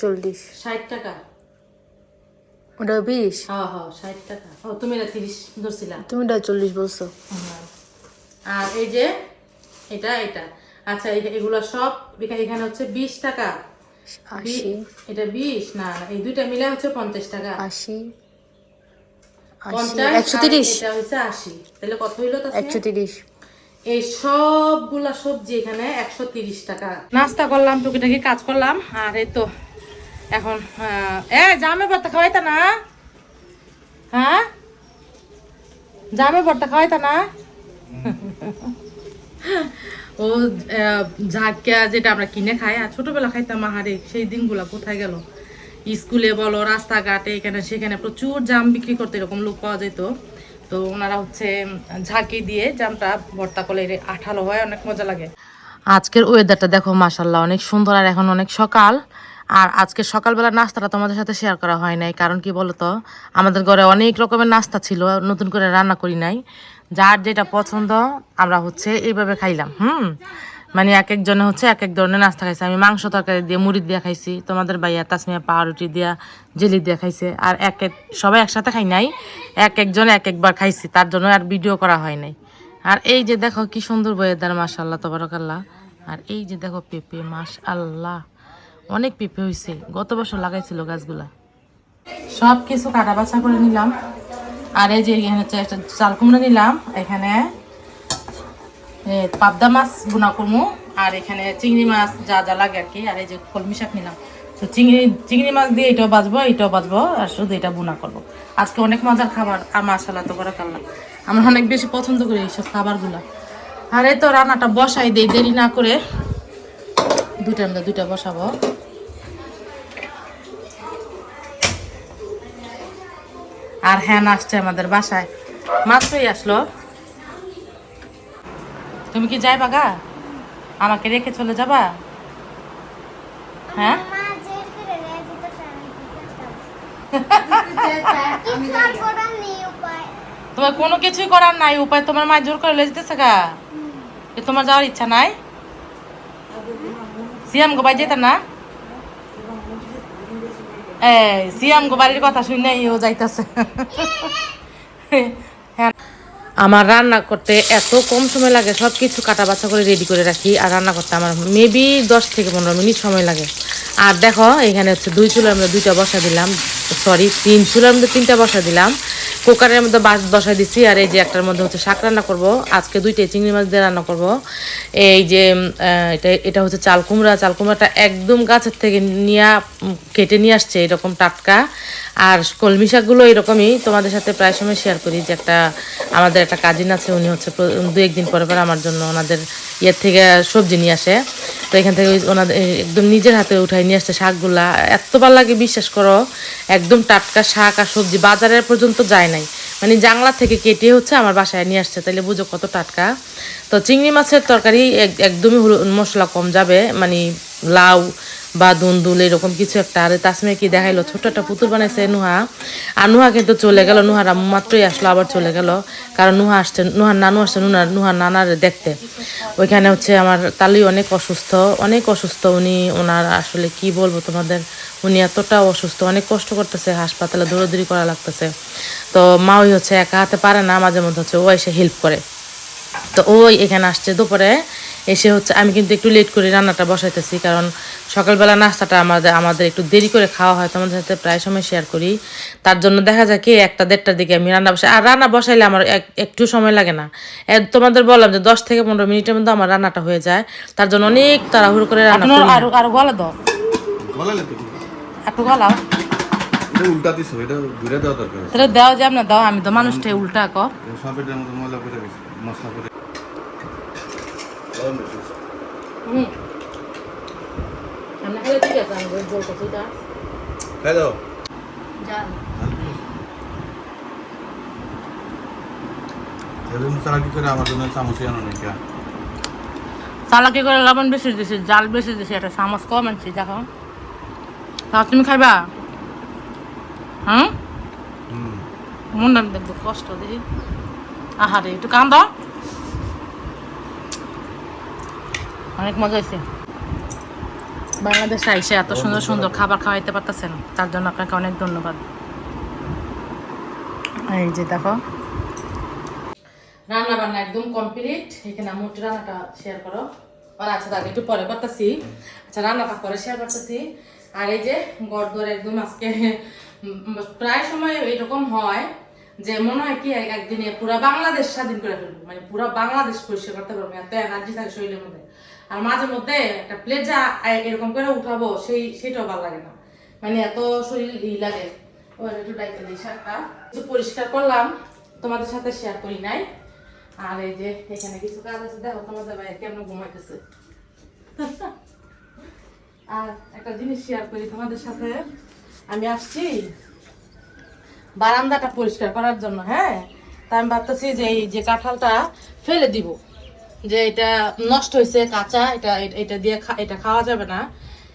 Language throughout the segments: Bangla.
চল্লিশ। ষাট টাকা। ওটা বিশ? হ্যাঁ হ্যাঁ ষাট টাকা। ও তুমি এটা তিরিশ ধরছিলা। তুমি ওটা চল্লিশ বলছো। আর এই যে এটা এটা। আচ্ছা এগুলো সব এখানে হচ্ছে বিশ টাকা। এটা বিশ? না এই দুইটা মিলে হচ্ছে পঞ্চাশ টাকা। আশি। আশি একশো তিরিশ। এটা হচ্ছে আশি। তাহলে কত হইল? একশো তিরিশ। এই সবগুলা সবজি এখানে একশো তিরিশ টাকা। নাস্তা করলাম টুকিটাকি কাজ করলাম। আর এই তো এখন আহ, এ জামে ভর্তা খাওয়াইতা না? হ্যাঁ? জামে ভর্তা খাওয়াইতা না? ও ঝাঁকিয়া যেটা আমরা কিনে খাই আর ছোটবেলা খাইতাম আহারে সেই দিনগুলা কোথায় গেল? স্কুলে বলো রাস্তাঘাটে এখানে সেখানে প্রচুর জাম বিক্রি করতে এরকম লোক পাওয়া যেত। তো ওনারা হচ্ছে ঝাঁকি দিয়ে জামটা ভর্তা করলে আঠালো হয় অনেক মজা লাগে। আজকের ওয়েদারটা দেখো মাসাল্লাহ অনেক সুন্দর আর এখন অনেক সকাল। আর আজকে সকালবেলা নাস্তাটা তোমাদের সাথে শেয়ার করা হয় নাই। কারণ কি বলতো? আমাদের ঘরে অনেক রকমের নাস্তা ছিল, নতুন করে রান্না করি নাই। যার যেটা পছন্দ, আমরা হচ্ছে এইভাবে খাইলাম, হুম? মানে এক একজনে হচ্ছে এক এক ধরনের নাস্তা খাইছে। আমি মাংস তরকারি দিয়ে, মুড়ি দিয়ে খাইছি, তোমাদের ভাইয়া তাসমিয়া পাউরুটি দিয়া, জেলি দিয়ে খাইছে। আর এক এক, সবাই একসাথে খাই নাই, এক একজন এক একবার খাইছি, তার জন্য আর ভিডিও করা হয় নাই। আর এই যে দেখো কি সুন্দর ওয়েদার মাশাল্লাহ তবরকাল্লাহ। আর এই যে দেখো পেঁপে মাস আল্লাহ অনেক পেঁপে হয়েছে গত বছর লাগাইছিল গাছগুলা। সব কিছু কাটা বাছা করে নিলাম। আর এই যে এখানে হচ্ছে একটা চাল কুমড়া নিলাম। এখানে পাবদা মাছ বোনা করব আর এখানে চিংড়ি মাছ যা যা লাগে আর কি। আর এই যে কলমি শাক নিলাম। তো চিংড়ি চিংড়ি মাছ দিয়ে এটাও বাজবো এটাও বাজবো আর শুধু এটা বোনা করব। আজকে অনেক মজার খাবার। আর মাসাল্লাহ তো করে কাল্লা আমরা অনেক বেশি পছন্দ করি এইসব খাবারগুলো। আর এই তো রান্নাটা বসাই দেই, দেরি না করে। দুটা আমরা দুটা বসাবো। আর হ্যান আসছে আমাদের বাসায়। মাত্রই আসলো। তুমি কি যাই বাগা আমাকে রেখে চলে যাবা? হ্যাঁ? তোমার কোনো কিছুই করার নাই, উপায় তোমার মা জোর করে লেজতেছে গা। তোমার যাওয়ার ইচ্ছা নাই? সিয়াম গো যেতে না? এই সিয়াম গো বাড়ির কথা শুনে ও যাইতেছে। হ্যাঁ। আমার রান্না করতে এত কম সময় লাগে সব কিছু কাটা বাছা করে রেডি করে রাখি আর রান্না করতে আমার মেবি দশ থেকে পনেরো মিনিট সময় লাগে। আর দেখো, এখানে হচ্ছে দুই চুলার মধ্যে দুইটা বসা দিলাম। সরি তিন চুলার মধ্যে তিনটা বসা দিলাম। কুকারের মধ্যে বাস বসাই দিচ্ছি আর এই যে একটার মধ্যে হচ্ছে শাক রান্না করব। আজকে দুইটাই চিংড়ি মাছ দিয়ে রান্না করব। এই যে এটা এটা হচ্ছে চাল কুমড়া। চাল কুমড়াটা একদম গাছের থেকে নিয়ে কেটে নিয়ে আসছে এরকম টাটকা। আর কলমি শাকগুলো এরকমই তোমাদের সাথে প্রায় সময় শেয়ার করি যে একটা, আমাদের একটা কাজিন আছে, উনি হচ্ছে দু একদিন পরে পরে আমার জন্য ওনাদের ইয়ের থেকে সবজি নিয়ে আসে। তো এখান থেকে ওনাদের একদম নিজের হাতে উঠাই নিয়ে আসছে শাকগুলা। এত ভালো লাগে, বিশ্বাস করো, একদম টাটকা শাক আর সবজি বাজারের পর্যন্ত যায় নাই। মানে জাংলা থেকে কেটে হচ্ছে আমার বাসায় নিয়ে আসছে তাহলে বুঝো কত টাটকা। তো চিংড়ি মাছের তরকারি এক- একদমই মশলা কম যাবে মানে লাউ বা দুন্দুল, এরকম কিছু একটা। আর তাসমিয়া কি দেখাইলো? ছোট একটা পুতুল বানাইছে নুহা। আর নুহা কিন্তু চলে গেল নুহার মাত্রই আসলো, আবার চলে গেল। কারণ নুহা আসছে, নুহার নানু আসছে নুহার নুহার নানার দেখতে। ওইখানে হচ্ছে আমার তালি অনেক অসুস্থ অনেক অসুস্থ উনি, ওনার আসলে কি বলব তোমাদের? উনি এতটা অসুস্থ, অনেক কষ্ট করতেছে, হাসপাতালে দৌড়াদৌড়ি করা লাগতেছে। তো মা ওই হচ্ছে একা হাতে পারে না, মাঝে মধ্যে হচ্ছে ও এসে হেল্প করে। তো ওই এখানে আসছে দুপুরে এসে হচ্ছে আমি কিন্তু একটু লেট করে রান্নাটা বসাইতেছি কারণ সকালবেলা নাস্তাটা আমাদের আমাদের একটু দেরি করে খাওয়া হয় তোমাদের সাথে প্রায় সময় শেয়ার করি। তার জন্য দেখা যায় কি একটা দেড়টার দিকে আমি রান্না বসাই। আর রান্না বসাইলে আমার এক- একটু সময় লাগে না। তোমাদের বললাম যে দশ থেকে পনেরো মিনিটের মধ্যে আমার রান্নাটা হয়ে যায়। তার জন্য অনেক তাড়াহুড়ো করে রান্না করি। না। আরও আরও গলা দাও। একটু গলাও। এটা উল্টা দিছো এটা ঘুরে দেওয়া দরকার। তাহলে দাও যে আপনার দাও আমি তো মানুষটাই উল্টা কর মতো ময়লা করে মশলা করে হুম আমি খাইলে ঠিক আছে আমি এটা খাই দাও জান এরকম চালাকি করে আমার জন্য চামচে আনো নাকি চালাকি করে লবণ বেশি দিছি জাল বেশি দিছি একটা চামচ কম আনছি দেখো। তা তুমি খাইবা? হুম হুম। মনটা দেখব কষ্ট দেখি। আহারে একটু কান দাও। অনেক মজা হয়েছে। বাংলাদেশে আইসে এত সুন্দর সুন্দর খাবার খাওয়াইতে পারতেছেন তার জন্য আপনাকে অনেক ধন্যবাদ। এই যে দেখো। রান্না বান্না একদম কমপ্লিট। এখানে আমি রান্নাটা শেয়ার করো। আর আচ্ছা তাকে একটু পরে করতেছি। আচ্ছা রান্নাটা পরে শেয়ার করতেছি। আর এই যে গড়দর একদম আজকে প্রায় সময় এরকম হয় যে মনে হয় কি একদিনে পুরো বাংলাদেশ স্বাধীন করে ফেলব। মানে পুরো বাংলাদেশ পরিষ্কার করতে পারব এত এনার্জি থাকে শরীরের মধ্যে। আর মাঝে মধ্যে একটা প্লেট যা এরকম করে উঠাবো, সেই, সেটাও ভালো লাগে না। মানে এত শরীর ই লাগে। একটু দায়িত্ব দিই শাকটা। পরিষ্কার করলাম, তোমাদের সাথে শেয়ার করি নাই। আর এই যে, এখানে কিছু কাজ আছে, দেখো তোমাদের ভাই কেমন ঘুমাইতেছে। আর একটা জিনিস শেয়ার করি তোমাদের সাথে। আমি আসছি বারান্দাটা পরিষ্কার করার জন্য হ্যাঁ? তা আমি ভাবতেছি যে এই যে কাঁঠালটা ফেলে দিব। যে এটা নষ্ট হয়েছে কাঁচা, এটা এটা দিয়ে এটা খাওয়া যাবে না।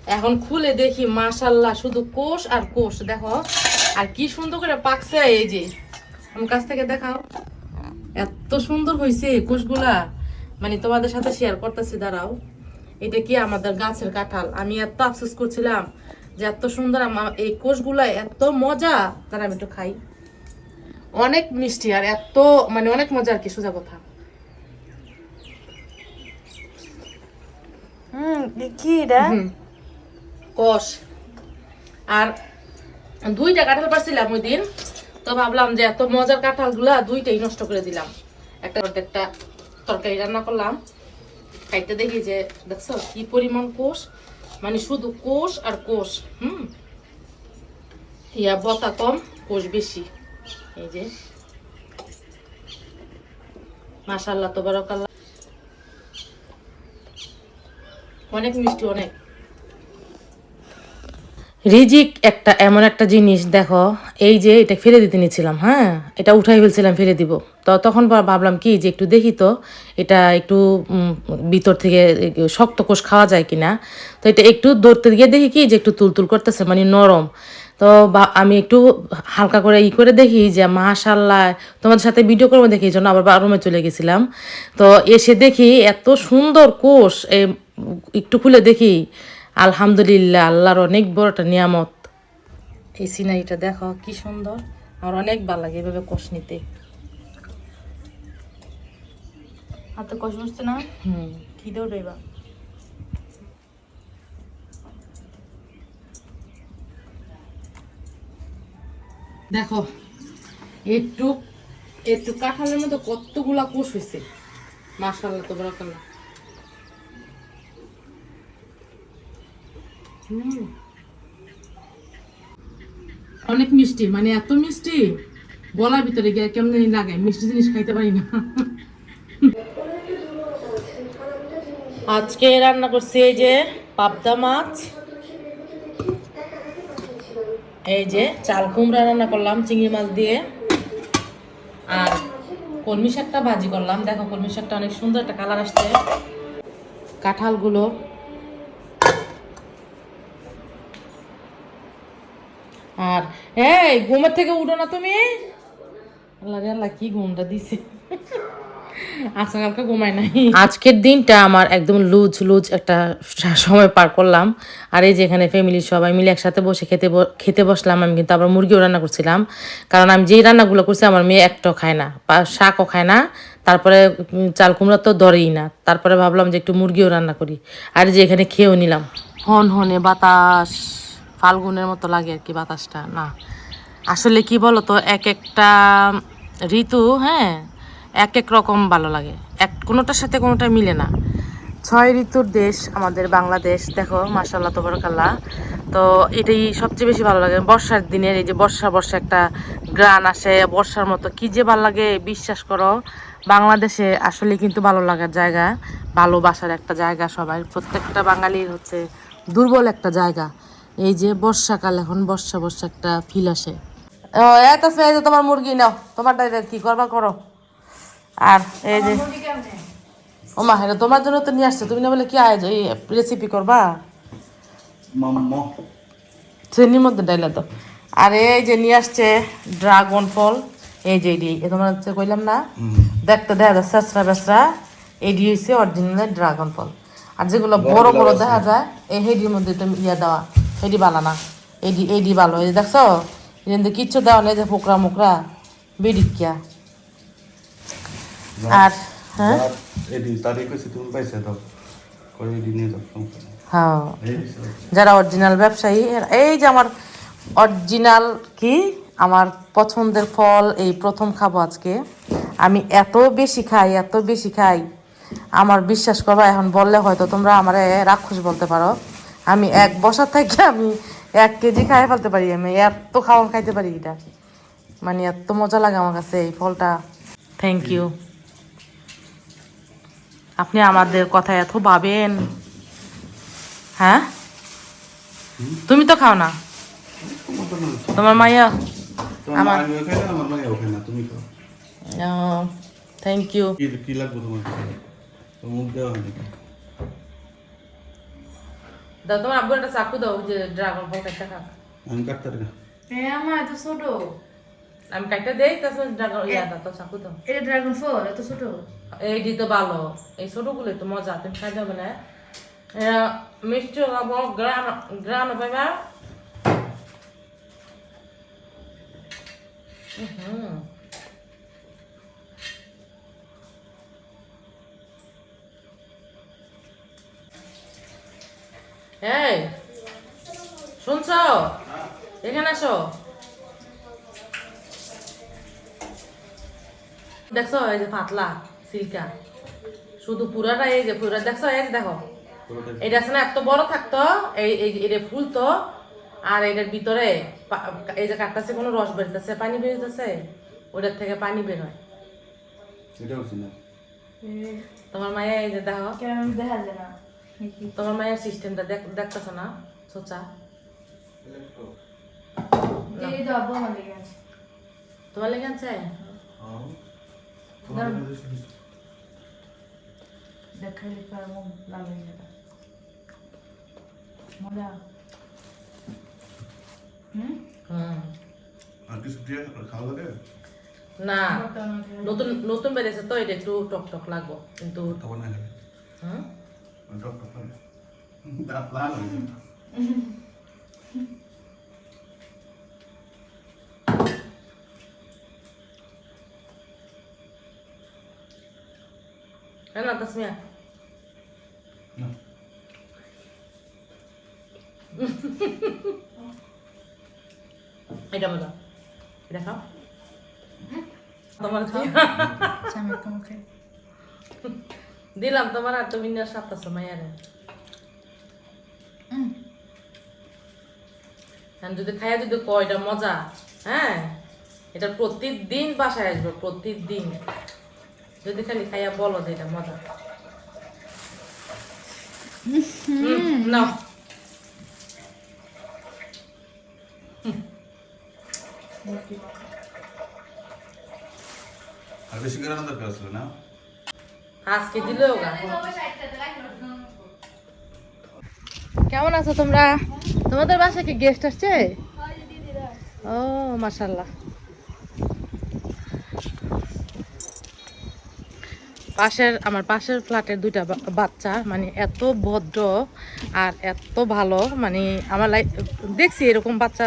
এখন খুলে দেখি, মাশাল্লাহ, শুধু কোষ আর কোষ, দেখো। আর কি সুন্দর করে পাকছে এই যে। আমার কাছ থেকে দেখাও। এত সুন্দর হয়েছে কোষগুলা। মানে তোমাদের সাথে শেয়ার করতেছি, দাঁড়াও। এটা কি আমাদের গাছের কাঁঠাল? আমি এত আফসোস করছিলাম যে এত সুন্দর আমার এই কোষগুলা এত মজা। তারা আমি একটু খাই। অনেক মিষ্টি আর এত মানে অনেক মজা আর কি, সোজা কথা। আর দুইটা কাঁঠাল পারছিলাম ওই দিন, তো ভাবলাম যে এত মজার কাঁঠালগুলা দুইটাই নষ্ট করে দিলাম। একটা একটা তরকারি রান্না করলাম, খাইতে দেখি যে, দেখছ কি পরিমাণ কোষ? মানে শুধু কোষ আর কোষ, হুম? ইয়া, বতা কম, কোষ বেশি। এই যে। মাশাল্লাহ তো বারকাল্লাহ অনেক মিষ্টি, অনেক। রিজিক একটা, এমন একটা জিনিস, দেখো, এই যে এটা ফেলে দিতে নিয়েছিলাম হ্যাঁ? এটা উঠাই ফেলছিলাম, ফেলে দিব। তো তখন ভাবলাম কি যে একটু দেখি তো, এটা একটু ভিতর থেকে শক্ত কোষ খাওয়া যায় কিনা। তো এটা একটু ধরতে গিয়ে দেখি কি যে একটু তুলতুল করতেছে মানে নরম। তো আমি একটু হালকা করে ই করে দেখি যে মাশাল্লাহ তোমাদের সাথে ভিডিও করব দেখি এই জন্য আবার রুমে চলে গেছিলাম। তো এসে দেখি এত সুন্দর কোষ একটু খুলে দেখি। আলহামদুলিল্লাহ আল্লাহর অনেক বড় একটা নিয়ামত। এই সিনারিটা দেখো কি সুন্দর। আর অনেক ভালো লাগে এভাবে কোষ নিতে। হাতে কষ্ট বসছে না? হুম। খিদেও রইবা দেখো একটু একটু কাঁঠালের মতো কতগুলা কোষ হয়েছে মাশাল্লাহ তো বরাকাল্লাহ অনেক মিষ্টি মানে এত মিষ্টি, গলার ভিতরে গিয়ে কেমন লাগে, মিষ্টি জিনিস খাইতে পারি না। আজকে রান্না করছি এই যে পাবদা মাছ, এই যে চাল কুমড়া রান্না করলাম, চিংড়ি মাছ দিয়ে। আর কলমি শাকটা ভাজি করলাম। দেখো, কলমি শাকটা অনেক সুন্দর একটা কালার আসছে। কাঁঠালগুলো আর এই ঘুমের থেকে উঠো না তুমি। আল্লাহ আল্লাহ কি ঘুমটা দিছে। আজকে ঘুমাই নাই। আজকের দিনটা আমার একদম লুজ লুজ একটা সময় পার করলাম। আর এই যে এখানে ফ্যামিলির সবাই মিলে একসাথে বসে খেতে খেতে বসলাম। আমি কিন্তু আবার মুরগিও রান্না করছিলাম। কারণ আমি যেই রান্নাগুলো করছি আমার মেয়ে একটাও খায় না শাকও খায় না। তারপরে চাল কুমড়া তো ধরেই না। তারপরে ভাবলাম যে একটু মুরগিও রান্না করি। আর যে এখানে খেয়েও নিলাম। হন হনে বাতাস। ফাল্গুনের মতো লাগে আর কি বাতাসটা, না। আসলে কি বলো তো এক একটা ঋতু হ্যাঁ এক এক রকম ভালো লাগে। এক, কোনোটার সাথে কোনোটা মিলে না। ছয় ঋতুর দেশ আমাদের বাংলাদেশ, দেখো মাসাল্লাহ তবরকাল্লাহ। তো এটাই সবচেয়ে বেশি ভালো লাগে। বর্ষার দিনের এই যে বর্ষা বর্ষা একটা গ্রান আসে, বর্ষার মতো কি যে ভালো লাগে, বিশ্বাস করো। বাংলাদেশে আসলে কিন্তু ভালো লাগার জায়গা, ভালোবাসার একটা জায়গা সবাই। প্রত্যেকটা বাঙালির হচ্ছে দুর্বল একটা জায়গা। এই যে বর্ষাকাল এখন বর্ষা বর্ষা একটা ফিল আসে। এত এই যে তোমার মুরগি নাও তোমারটা এটা কি করবা করো? আর এই যে ও মা এটা তোমার জন্য তো নিয়ে আসছে তুমি না বলে কি আয়োজন এই রেসিপি করবা? চেনির মধ্যে ডাইলা তো আর এই যে নিয়ে আসছে ড্রাগন ফল এই যে এডি এ তোমার হচ্ছে কইলাম না? দেখতে দেখা যায় চেঁচড়া বেচড়া এডি হচ্ছে অরিজিনাল ড্রাগন ফল আর যেগুলো বড় বড় দেখা যায় এই হেডির মধ্যে তুমি ইয়ে দেওয়া। হেডি বালা না। এডি এডি ভালো এই দেখছ? এর কিচ্ছু দেওয়া নেই যে ফোকরা মুকরা বেডিকিয়া। আর হ্যাঁ। হ্যাঁ। যারা অরিজিনাল ব্যবসায়ী এই যে আমার অরিজিনাল কি? আমার পছন্দের ফল এই প্রথম খাব আজকে। আমি এত বেশি খাই এত বেশি খাই। আমার বিশ্বাস করবা এখন বললে হয়তো তোমরা আমার রাক্ষস বলতে পারো। আমি এক বসার থেকে আমি এক কেজি খাই ফেলতে পারি আমি এত খাওয়ান খাইতে পারি এটা। মানে এত মজা লাগে আমার কাছে এই ফলটা। থ্যাংক ইউ আপনি আমাদের কথা এত ভাবেন। হ্যাঁ? তুমি তো খাও না? তোমার মাইয়া? আমার। থ্যাংক ইউ কি লাগবে তোমার মুখ দেওয়া দাও তোমার আব্বু একটা চাকু দাও যে ড্রাগন ফল কাটতে খা আমি কাটতে পারি না। হ্যাঁ আমার এত ছোট। আমি কাটতে দেই তারপর ড্রাগন ইয়া দাও তো চাকু দাও। এটা ড্রাগন ফল এত ছোট। এই দি তো ভালো। এই ছোটগুলো তো মজা তুমি খাই দেবে না। এরা মিষ্টি খাব গ্রান গ্রান পাইবা হুম এই শুনছ? এখানে আসো। দেখছ এই যে পাতলা সিল্কা। শুধু পুরাটা এই যে পুরা দেখছ এই যে দেখো। এটা আছে না এত বড় থাকতো এই এটা ফুলতো আর এটার ভিতরে এই যে কাটতেছে কোনো রস বেরোতেছে পানি বেরোতেছে ওটার থেকে পানি বের হয়। এটা হচ্ছে না? তোমার মায়ের এই যে দেখো। দেখা যায় না? তোমার মায়ের সিস্টেমটা দেখতেছো না? সোচা। তোমার লেগে আছে? দেখাইলে মুখ লাল হয়ে যাবে। মজা? হুম? হুম। আর কিছু দিয়ে খাওয়া লাগে না। নতুন নতুন বেড়েছে তো এটা একটু টক টক লাগবো কিন্তু না খেলে হুম টক টক লাগে দাঁত লাল হয়েছে হ্যাঁ না তাসমিয়া না এটা মজা এটা খাও তোমার খাও আমি তোমার খাই দিলাম তোমার আর তুমি না সাতটা সময় আরে যদি খাইয়া যদি কয় এটা মজা হ্যাঁ? এটা প্রতিদিন বাসায় আসবে প্রতিদিন। যদি খালি খাইয়া বলো যে এটা মজা। নাও। আর বেশি করে রান্না দরকার না? আজকে দিলেও কেমন আছো তোমরা? তোমাদের বাসায় কি গেস্ট আসছে? ও মাশাল্লাহ পাশের, আমার পাশের ফ্ল্যাটের দুইটা বাচ্চা মানে এত ভদ্র আর এত ভালো মানে আমার লাইফ দেখছি এরকম বাচ্চা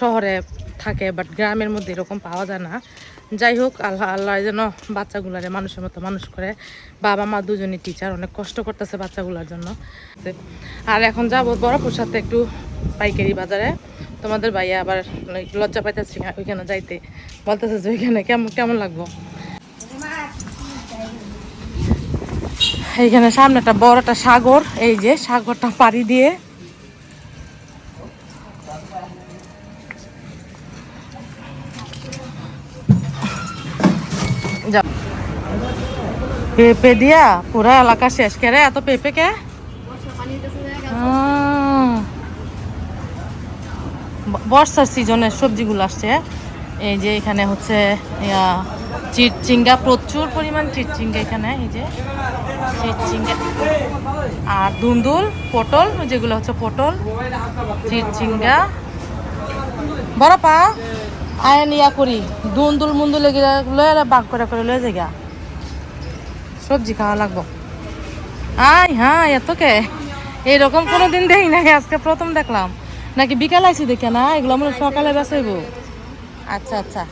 শহরে থাকে বাট গ্রামের মধ্যে এরকম পাওয়া যায় না। যাই হোক, আল্লাহ আল্লাহ যেন বাচ্চাগুলারে মানুষের মতো মানুষ করে। বাবা, মা দুজনই টিচার অনেক কষ্ট করতেছে বাচ্চাগুলার জন্য। আর এখন যাব বরফুর সাথে একটু পাইকারি বাজারে। তোমাদের ভাইয়া আবার লজ্জা পাইতেছি ওইখানে যাইতে। বলতেছে যে ওইখানে কেমন কেমন লাগবো? এইখানে সামনে একটা বড় একটা সাগর, এই যে সাগরটা পাড়ি দিয়ে পেঁপে দিয়া পুরা এলাকা শেষ। করে এত পেঁপে কে? বর্ষার সিজনের সবজিগুলো আসছে এই যে এখানে হচ্ছে চিটচিঙ্গা প্রচুর পরিমাণ চিটচিঙ্গা এখানে, এই যে চিটচিঙ্গা আর দুন্দুল, পটল, যেগুলো হচ্ছে পটল চিটচিঙ্গা বড় পা। আয়ন ইয়া করি দুন্দুল মুন্দুল এগুলো লয়ে বাগ করে করে লয়ে যাগা সবজি খাওয়া লাগবো। আই হ্যাঁ এত কে? এইরকম কোনো দিন দেখি নাই, আজকে প্রথম দেখলাম। নাকি বিকাল আইসি দেখে না, এগুলো আমরা সকালে বেসাইব আচ্ছা আচ্ছা।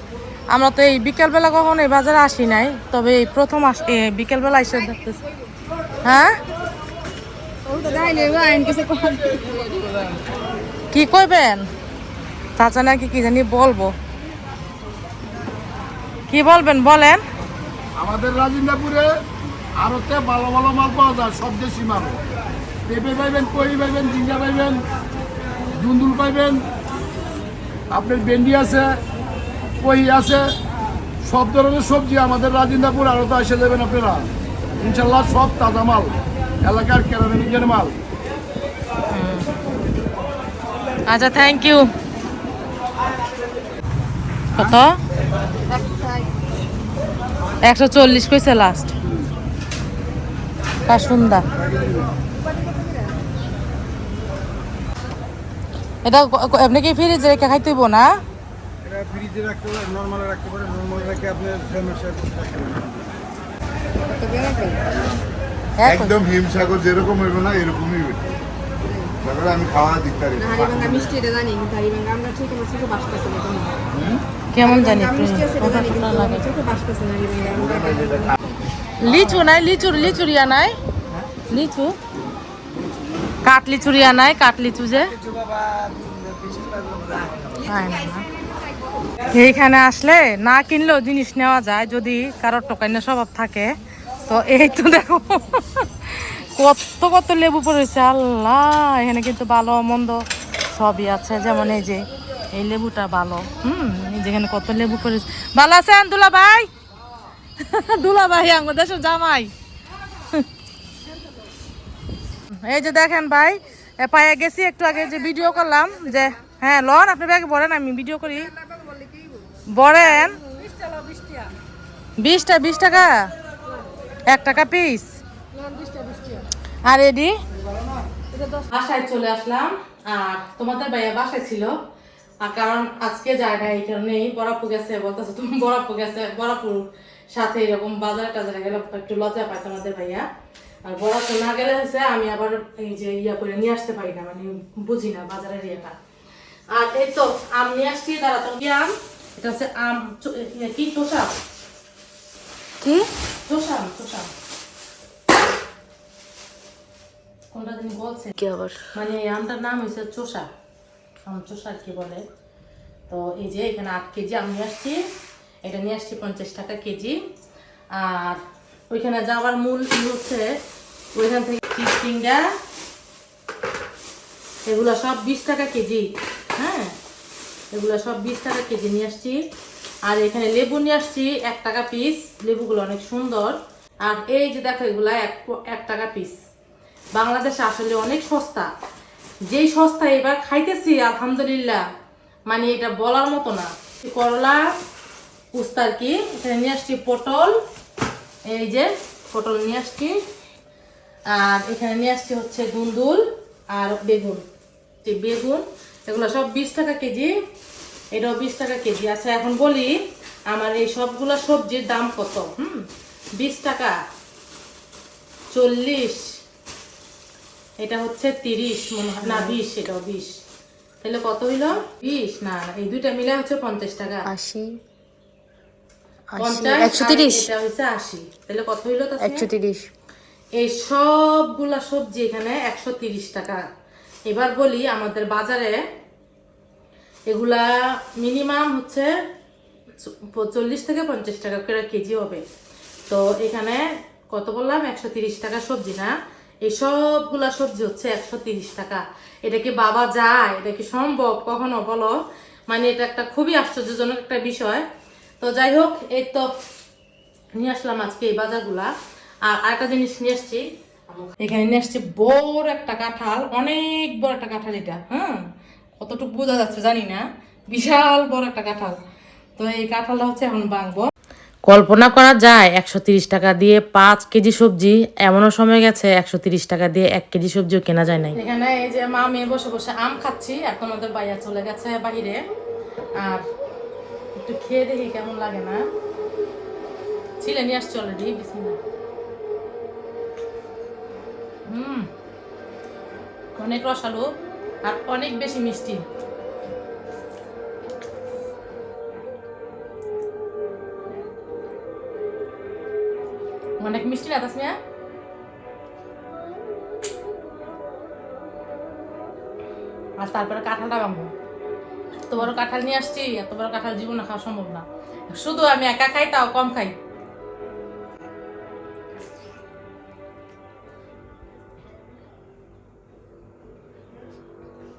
আমরা তো এই বিকালবেলা কখনো এই বাজারে আসি নাই, তবে এই প্রথম আস বিকালবেলা এসে দেখতেছি। হ্যাঁ? কি কইবেন? চাচা নাকি কি জানি বলব। কি বলবেন বলেন। আমাদের রাজিন্দাপুরে আরতে ভালো ভালো মাল পাওয়া যায় সব দেশি মাল। পেঁপে পাইবেন কই পাইবেন ঝিঙ্গা পাইবেন দুন্দুল পাইবেন আপনার ভেন্ডি আছে কই আছে সব ধরনের সবজি আমাদের রাজিন্দাপুর আরতে এসে যাবেন আপনারা। ইনশাল্লাহ সব তাজা মাল এলাকার কেরানিকের মাল। আচ্ছা থ্যাংক ইউ কত? একশো চল্লিশ কইছে লাস্ট কা সুন্দর এটা আপনি কি ফ্রিজে রেখে খাইতেইব না? এটা ফ্রিজে রাখতে পারেন নর্মালে রাখতে পারেন নর্মালে রেখে আপনি এক একদম হিমসাগর যেরকম হইব না এরকমই হইবে। তারপরে আমি খাওয়া দিতে পারি মিষ্টি এটা জানি আমরা ঠিক না। কোনো কেমন জানি লিচু নাই, লিচুর, লিচুরিয়া নাই। লিচু? কাঠ লিচুরিয়া নাই, কাঠ লিচু যে। এইখানে আসলে না কিনলেও জিনিস নেওয়া যায় যদি কারোর টোকাইনের স্বভাব থাকে। তো এই তো দেখো, কত কত লেবু পড়েছে, আল্লাহ, এখানে কিন্তু ভালো, মন্দ সবই আছে। যেমন এই যে এই লেবুটা ভালো। হুম যেখানে কত লেবু পড়েছে ভালো আছেন দুলা ভাই? দুলা ভাই আমাদের দেশের জামাই। এই যে দেখেন ভাই পায়ে গেছি, একটু আগে যে ভিডিও করলাম যে হ্যাঁ লন, আপনি ব্যাগে বলেন আমি ভিডিও করি। বলেন বিশটা, বিশ টাকা? এক টাকা পিস আর এডি? বাসায় চলে আসলাম, আর তোমাদের ভাইয়া বাসায় ছিল। কারণ আজকে যায় না এই কারণেই বরাপুর গেছে বলতেছে তুমি বরাপুর গেছে বরাপুর সাথে এরকম বাজারে টাজারে গেলে একটু লজ্জা পায় তোমাদের ভাইয়া। আর বরাপুর না গেলে হচ্ছে আমি আবার এই যে ইয়া করে নিয়ে আসতে পারি না মানে বুঝি না বাজারের ইয়েটা। আর এই তো আম নিয়ে আসছি দাঁড়া তো কি আম? এটা হচ্ছে আম কি? চোষা কি? চোষা চোষা কোনটা তিনি বলছে? কি আবার? মানে এই আমটার নাম হয়েছে চোষা। চোষা আর কি বলে। তো এই যে এখানে আট কেজি আম আসছি। এটা নিয়ে আসছি পঞ্চাশ টাকা কেজি। আর ওইখানে যাওয়ার মূল হচ্ছে ওইখান থেকে চিংড়া, এগুলো সব বিশ টাকা কেজি। হ্যাঁ এগুলো সব বিশ টাকা কেজি নিয়ে আসছি। আর এখানে লেবু নিয়ে আসছি এক টাকা পিস। লেবুগুলো অনেক সুন্দর। আর এই যে দেখো এগুলা এক টাকা পিস। বাংলাদেশে আসলে অনেক সস্তা। যেই সস্তা এবার খাইতেছি, আলহামদুলিল্লাহ। মানে এটা বলার মতো না। করলা, কুস্তার কি এখানে নিয়ে আসছি পটল, এই যে পটল নিয়ে আসছি। আর এখানে নিয়ে আসছি হচ্ছে দুন্দুল আর বেগুন। যে বেগুন, এগুলো সব বিশ টাকা কেজি, এটাও বিশ টাকা কেজি। আচ্ছা এখন বলি, আমার এই সবগুলো সবজির দাম কত? হুম, বিশ টাকা, চল্লিশ। এটা হচ্ছে তিরিশ মনে হয় না বিশ এটাও বিশ। তাহলে কত হইল? বিশ। না এই দুইটা মিলে হচ্ছে পঞ্চাশ টাকা। আশি। এই সবগুলা সবজি এখানে একশো তিরিশ টাকা। এবার বলি আমাদের বাজারে এগুলা মিনিমাম হচ্ছে চল্লিশ থেকে পঞ্চাশ টাকা করে কেজি হবে। তো এখানে কত বললাম? একশো তিরিশ টাকা সবজি না? এই সবগুলা সবজি হচ্ছে একশো তিরিশ টাকা। এটা কি বাবা যায়? এটা কি সম্ভব? কখনো বলো? মানে এটা একটা খুবই আশ্চর্যজনক একটা বিষয়। তো যাই হোক, এই তো নিয়ে আসলাম আজকে এই বাজারগুলা। আর আরেকটা জিনিস নিয়ে আসছি। এখানে নিয়ে আসছি বড় একটা কাঁঠাল, অনেক বড় একটা কাঁঠাল এটা হ্যাঁ কতটুকু বোঝা যাচ্ছে জানি না। বিশাল বড় একটা কাঁঠাল। তো এই কাঁঠালটা হচ্ছে এখন বাঁকবো কল্পনা করা যায় একশো টাকা দিয়ে পাঁচ কেজি সবজি, এমনও সময় গেছে একশো টাকা দিয়ে এক কেজি সবজিও কেনা যায় নাই। এখানে এই যে মা মেয়ে বসে বসে আম খাচ্ছি, এখন ওদের বাইয়া চলে গেছে বাহিরে। আর একটু খেয়ে দেখি কেমন লাগে না। ছিলে নিয়ে আসছি অলরেডি বিসমিল্লাহ। হুম, অনেক রসালো আর অনেক বেশি মিষ্টি। অনেক মিষ্টি না তাসমিয়া আর তারপরে কাঁঠালটা ভাঙবো এত বড় কাঁঠাল নিয়ে আসছি এত বড় কাঁঠাল জীবনে খাওয়া সম্ভব না শুধু আমি একা খাই তাও কম খাই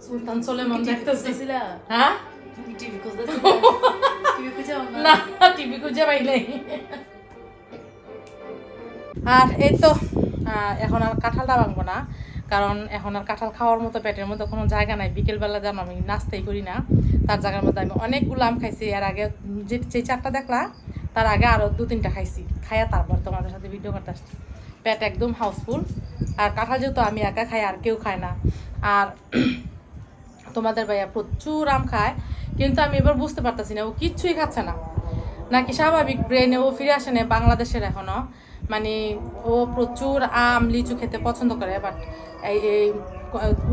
সুলতান সোলেমন হ্যাঁ না টিভি খুঁজে পাই নাই আর এই তো এখন আর কাঁঠালটা ভাঙবো না, কারণ এখন আর কাঁঠাল খাওয়ার মতো পেটের মধ্যে কোনো জায়গা নাই। বিকেলবেলা যেন আমি নাস্তাই করি না, তার জায়গার মধ্যে আমি অনেকগুলো আম খাইছি। এর আগে যে যে চারটা দেখলা, তার আগে আরও দু তিনটা খাইছি। খাইয়া তারপর তোমাদের সাথে ভিডিও করতে আসছি। পেট একদম হাউসফুল। আর কাঁঠাল যেহেতু আমি একা খাই, আর কেউ খায় না। আর তোমাদের ভাইয়া প্রচুর আম খায়, কিন্তু আমি এবার বুঝতে পারতেছি না, ও কিচ্ছুই খাচ্ছে না। নাকি স্বাভাবিক ব্রেনে ও ফিরে আসে না বাংলাদেশের এখনও। মানে ও প্রচুর আম, লিচু খেতে পছন্দ করে বাট এই এই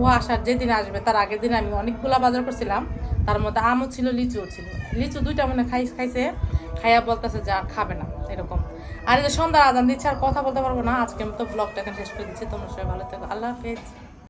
ও আসার যেদিন আসবে, তার আগের দিন আমি অনেকগুলা বাজার করছিলাম, তার মধ্যে আমও ছিল, লিচুও ছিল। লিচু দুইটা মানে খাই খাইছে খাইয়া বলতেছে যা খাবে না, এরকম। আর এই যে সন্ধ্যার আজান দিচ্ছে, আর কথা বলতে পারব না আজকে আমি তো ব্লগটা এখানে শেষ করে দিচ্ছি, তোমার সবাই ভালো থাকো, আল্লাহ হাফেজ।